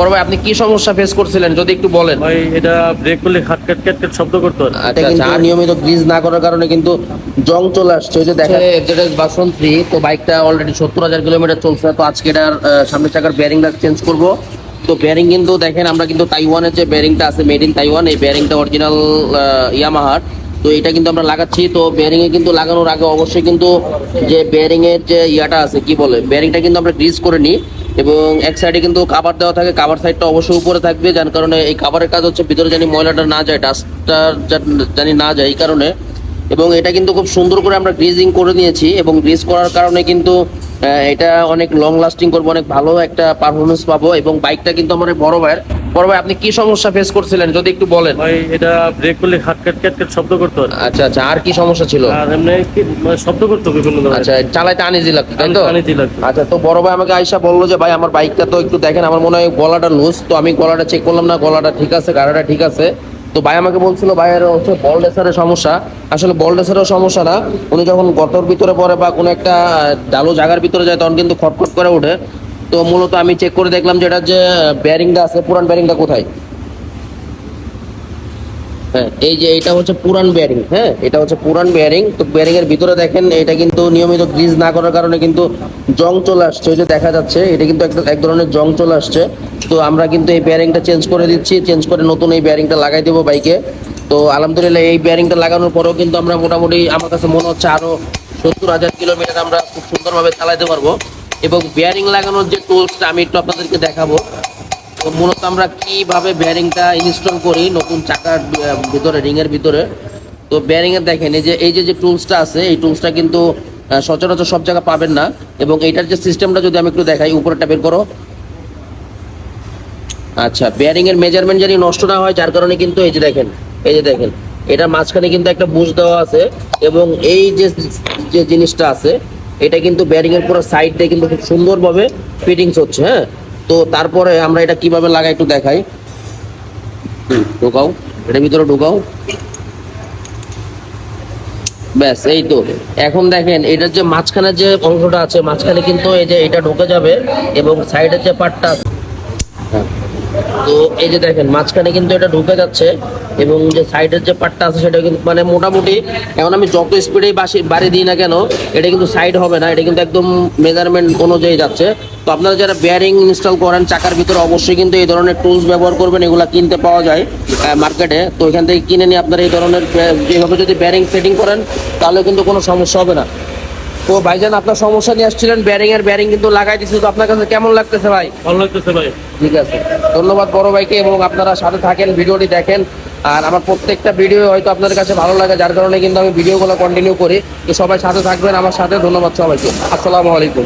বড় ভাই আপনি কি সমস্যা ফেস করছিলেন? যদি একটু বলেন। ভাই এটা ব্রেক করলে খাট খাট খাট খাট শব্দ করতো আচ্ছা এটা কিন্তু আচ্ছা নিয়মিত গ্রিজ না করার কারণে কিন্তু জং চলে আসছে। ওই যে দেখা যেটা বাসন থ্রি তো বাইকটা অলরেডি সত্তর হাজার কিলোমিটার চলছে। তো আজকে এটার সামনের চাকার বেয়ারিংটা চেঞ্জ করব। তো বেয়ারিং কিন্তু দেখেন আমরা কিন্তু তাইওয়ানের যে বেয়ারিংটা আছে মেড ইন তাইওয়ান এই বেয়ারিংটা অরিজিনাল ইয়ামাহার তো এটা কিন্তু আমরা লাগাচ্ছি, তো বেয়ারিং এ কিন্তু লাগানোর আগে অবশ্যই কিন্তু যে বেয়ারিং এর যে ইয়াটা আছে, কি বলে বেয়ারিংটা কিন্তু আমরা গ্রিজ করে নিই এবং এক সাইডে কিন্তু কাভার দেওয়া থাকে কাভার সাইডটা অবশ্যই উপরে থাকবে, যার কারণে এই কাভারের কাজ হচ্ছে ভিতরে জানি ময়লাটা না যায় ডাস্টটা জানি না যায় এই কারণে। এবং এটা কিন্তু খুব সুন্দর করে আমরা গ্রিজিং করে নিয়েছি এবং গ্রিজ করার কারণে কিন্তু এটা অনেক লং লাস্টিং করব, অনেক ভালো একটা পারফরমেন্স পাবো এবং বাইকটা কিন্তু আমার বড় ভাইয়ের। বড় ভাই আপনি কি সমস্যা ফেস করছিলেন? যদি একটু বলেন। ভাই এটা ব্রেক করলে খাট খাট খাট খাট শব্দ করতো আচ্ছা আচ্ছা আর কি সমস্যা ছিল? আর এমনি কি মানে শব্দ করতো বিভিন্ন ধরনের। আচ্ছা চালাইতে আনিজি লাগতো তাই তো? আনিজি লাগতো। আচ্ছা তো বড় ভাই আমাকে আয়সা বলল যে ভাই আমার বাইকটা তো একটু দেখেন আমার মনে হয় গলাটা লুজ তো আমি গলাটা চেক করলাম না গলাটা ঠিক আছে গাড়াটা ঠিক আছে। তো ভাই আমাকে বলছিল ভাইয়ের হচ্ছে বল রেসারের সমস্যা। আসলে বল রেসারের সমস্যা না উনি যখন গতর ভিতরে পড়ে বা কোনো একটা ডালো জায়গার ভিতরে যায় তখন কিন্তু খটখট করে ওঠে। তো মূলত আমি চেক করে দেখলাম যে এটার যে ব্যারিংটা আছে, পুরান ব্যারিংটা কোথায়? হ্যাঁ এই যে এটা হচ্ছে পুরান বেয়ারিং হ্যাঁ এটা হচ্ছে পুরান বেয়ারিং তো বেয়ারিং এর ভিতরে দেখেন, এটা কিন্তু নিয়মিত গ্রিজ না করার কারণে কিন্তু জং চলে আসছে, ওই যে দেখা যাচ্ছে, এটা কিন্তু এক ধরনের জং চলে আসছে। তো আমরা কিন্তু এই বেয়ারিংটা চেঞ্জ করে দিচ্ছি চেঞ্জ করে নতুন এই বেয়ারিংটা লাগাই দেবো বাইকে। তো আলহামদুলিল্লাহ, এই বেয়ারিংটা লাগানোর পরেও কিন্তু আমরা মোটামুটি, আমার কাছে মনে হচ্ছে আরও সত্তর হাজার কিলোমিটার আমরা খুব সুন্দরভাবে চালাতে পারব। এবং বেয়ারিং লাগানোর যে টুলসটা আমি একটু আপনাদেরকে দেখাবো, তো মূলত আমরা কীভাবে বেয়ারিংটা ইনস্টল করি নতুন চাকার ভিতরে রিংয়ের ভিতরে। তো বেয়ারিং এর দেখেন, এই যে এই যে যে টুলসটা আছে, এই টুলসটা কিন্তু সচরাচর সব জায়গায় পাবেন না এবং এইটার যে সিস্টেমটা যদি আমি একটু দেখাই, উপরেরটা বের করো। আচ্ছা বেয়ারিং এর মেজারমেন্ট জানি নষ্ট না হয়, যার কারণে কিন্তু এই যে দেখেন, এই যে দেখেন এটা মাঝখানে কিন্তু একটা বুশ দেওয়া আছে এবং এই যে যে জিনিসটা আছে এটা কিন্তু ব্যারিং এর পুরো সাইড দিয়ে কিন্তু খুব সুন্দরভাবে ফিটিংস হচ্ছে হ্যাঁ? তো তারপরে আমরা এটা কীভাবে লাগাই একটু দেখাই। ঢোকাও। এটার ভিতরে ঢোকাও। ব্যাস, এই তো। এখন দেখেন, এটার যে মাঝখানে যে অংশটা আছে, মাঝখানে কিন্তু এই যে এটা ঢুকে যাবে এবং সাইডের যে পার্টটা। তো এই যে দেখেন, মাঝখানে কিন্তু এটা ঢুকে যাচ্ছে এবং যে সাইডের যে পার্টটা আছে সেটা কিন্তু মানে মোটামুটি, এখন আমি যত স্পিডেই বাসি বাড়ি দিই না কেন, এটা কিন্তু সাইড হবে না, এটা কিন্তু একদম মেজারমেন্ট অনুযায়ী যাচ্ছে। তো আপনারা যারা বেয়ারিং ইনস্টল করেন, চাকার ভিতরে অবশ্যই কিন্তু এই ধরনের টুলস ব্যবহার করবেন, এগুলো কিনতে পাওয়া যায় মার্কেটে তো এখান থেকে কিনে নিয়ে আপনারা এই ধরনের যেভাবে যদি বেয়ারিং সেটিং করেন, তাহলে কিন্তু কোনো সমস্যা হবে না। তো ভাইজান আপনার সমস্যা নিয়ে আসছিলেন ব্যারিং এর ব্যারিং কিন্তু লাগাই দিচ্ছে তো আপনার কাছে কেমন লাগতেছে ভাই? ভালো লাগতেছে ভাই। ঠিক আছে। ধন্যবাদ বড় ভাইকে এবং আপনারা সাথে থাকেন ভিডিওটি দেখেন। আর আমার প্রত্যেকটা ভিডিও হয়তো আপনাদের কাছে ভালো লাগে যার কারণে কিন্তু আমি ভিডিওগুলো কন্টিনিউ করি। তো সবাই সাথে থাকবেন আমার সাথে। ধন্যবাদ সবাইকে। আসসালামু আলাইকুম।